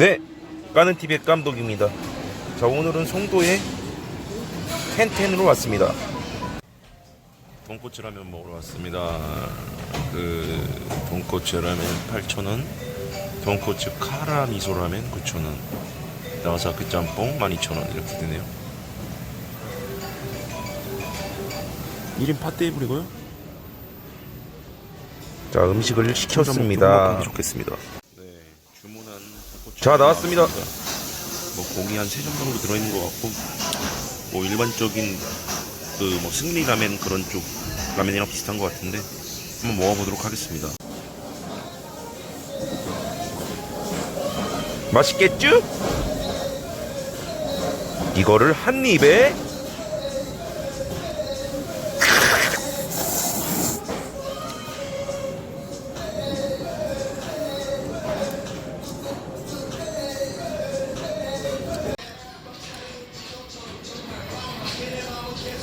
네, 까는 TV의 감독입니다. 자, 오늘은 송도의 텐텐으로 왔습니다. 돈코츠 라면 먹으러 왔습니다. 그 돈코츠 라면 8,000원, 돈코츠 카라 미소 라면 9,000원, 나와사키 짬뽕 12,000원 이렇게 되네요. 1인 팥테이블이고요. 자, 음식을 시켰습니다. 좋겠습니다. 자, 나왔습니다. 뭐 공이 한 세 점 정도 들어있는 것 같고 뭐 일반적인 그 뭐 승리 라멘 그런 쪽 라멘이랑 비슷한 것 같은데 한번 먹어보도록 하겠습니다. 맛있겠죠? 이거를 한 입에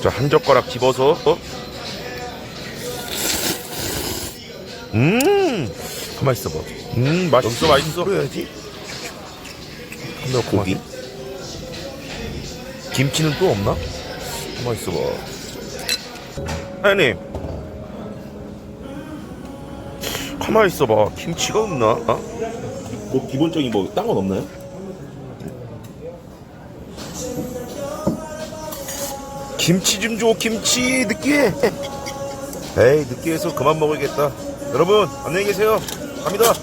자, 한 젓가락 집어서 어? 음, 가만 있어봐. 음, 맛있어, 맛있어. 그래야지. 너 고기? 김치는 또 없나? 가만 있어봐. 사장님. 가만 있어봐. 김치가 없나? 어? 뭐 기본적인 뭐 딴 건 없나요? 김치 좀 줘, 김치. 느끼해. 에이, 느끼해서 그만 먹어야겠다. 여러분, 안녕히 계세요. 갑니다.